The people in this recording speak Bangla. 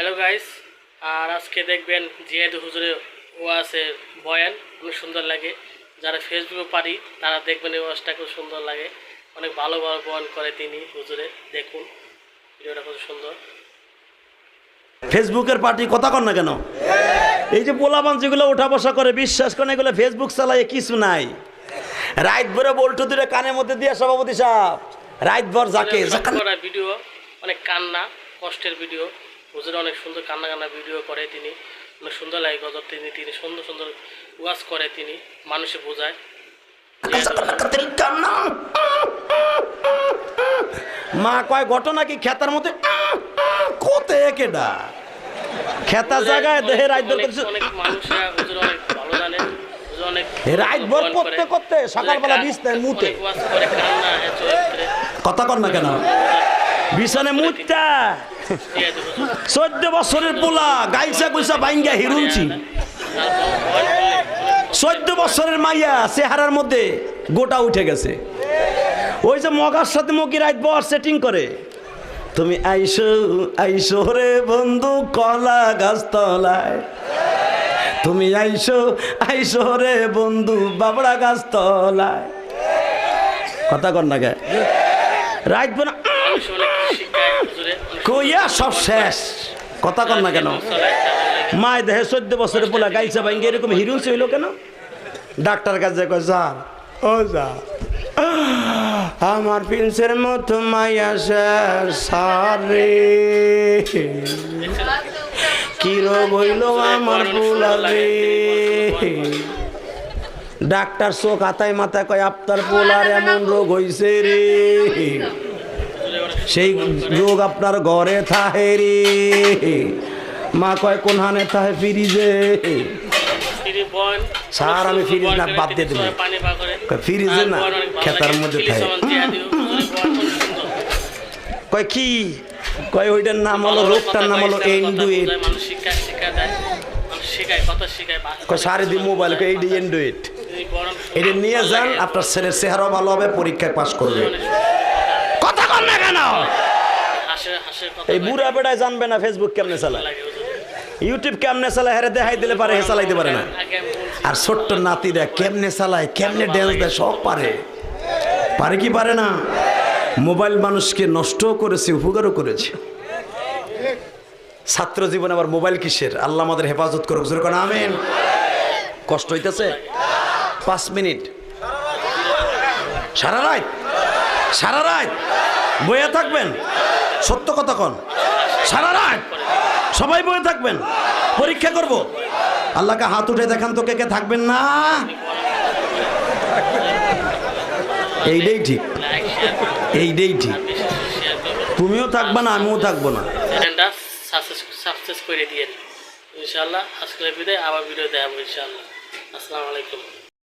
হ্যালো গাইস আর আজকে দেখবেন জিয়াদ হুজুরে ও আছে বয়ান অনেক সুন্দর লাগে। যারা ফেসবুকে পারি তারা দেখবেন এই ওয়াজটা খুব সুন্দর লাগে। অনেক ভালো ভালো বয়ান করে তিনি হুজুরে দেখুন। ভিডিওটা খুব সুন্দর। ফেসবুকের পার্টি কথা কর না কেন? এই যে পোলাপান যেগুলো ওঠা বসা করে বিশ্বাস করে এগুলো ফেসবুক চালায় কিছু নাই। রাইত ভরে বল্টু দূরে কানের মধ্যে দিয়ে সভাপতি সাহেব রাইত ভর যাকে ভিডিও অনেক কান্না কষ্টের ভিডিও। হুজুরে অনেক সুন্দর কান্না কান্না ভিডিও করে তিনি অনেক সুন্দর লাগে গজব তিনি তিনি সুন্দর সুন্দর ওয়াজ করে তিনি মানুষে বোঝায়। মা কয় ঘটনা কি খেতার মধ্যে? কোতে কেডা খেতা জায়গায় দেহে রাইত অনেক মানুষ হুজুর অনেক ভালো জানে। রাইত ভর করতে করতে সকালবেলা মুতে। কথা কর না কেন? বিছানে হুজুর চোদ্দ বছরের পোলা গাইসা গুইসা বাইঙ্গা অনেক চোদ্দ বছরের মাইয়া, চেহারার মধ্যে গোটা উঠে গেছে। ওই যে মগার সাথে মকি রাইত বর সেটিং করে। তুমি আইসো আইসো রে বন্ধু, কলা গাছ তলায়। তুমি আইসো আইসো রে বন্ধু, বাবড়া গাছ তলায়। কথা কর না গে রাইত বোনা কইয়া সব শেষ। কথা কর না কেন? মায় দেহে চোদ্দ বছরের পোলা গাইছে ভাই এরকম হিরুন হইল কেন? ডাক্তার কাছে কয় যা ও যা আমার প্রিন্সের মতো মাইয়া সারে কি রোগ হইল আমার পোলারে ডাক্তার চোখ হাতায় মাথা কয়, আপনার পোলার এমন রোগ হইছে রে। সেই রোগ আপনার ঘরে থাহে রে। মা কয় কোন হানে থাহে ফিরিজে? স্যার, আমি ফ্রিজ না, বাদ দিয়ে দেবো। ফ্রিজে না, খেতার মধ্যে থাকে। কয় কি? কয় ওইটার নাম হলো রোগটার নাম হলো কয় সারে দি মোবাইল। এইটি এন্ডুইট তিনি এটা নিয়ে যান আপনার ছেলের চেহারাও ভালো হবে পরীক্ষায় পাশ করবে। কর না কেন এই বুড়া বেড়ায় জানবে না ফেসবুক কেমনে চালায়। ইউটিউব কেমনে চালায় হেরে দেখাই দিলে পারে হে চালাইতে পারে না। আর ছোট্ট নাতিরা কেমনে চালায় কেমনে ড্যান্স দেয় সব পারে। পারে কি পারে না? মোবাইল মানুষকে নষ্টও করেছে উপকারও করেছে। ছাত্র জীবনে আবার মোবাইল কিসের? আল্লাহ আমাদের হেফাজত করুক জোর কোন আমেন। কষ্ট হইতেছে? পাঁচ মিনিট। সারা রাত? সারা রাত? বইয়া থাকবেন? সত্য কথা কন। সারা রাত সবাই বয়ে থাকবেন। পরীক্ষা করব। আল্লাহকে হাত উঠে দেখান তো কে কে থাকবেন না। এইটাই ঠিক। এইটাই ঠিক। তুমিও থাকবা না, আমিও থাকব না। সাবস্ক্রাইব করে দিয়ে বিদায় আবার ভিডিও দেখাবো ইনশাআল্লাহ। আসসালামু আলাইকুম।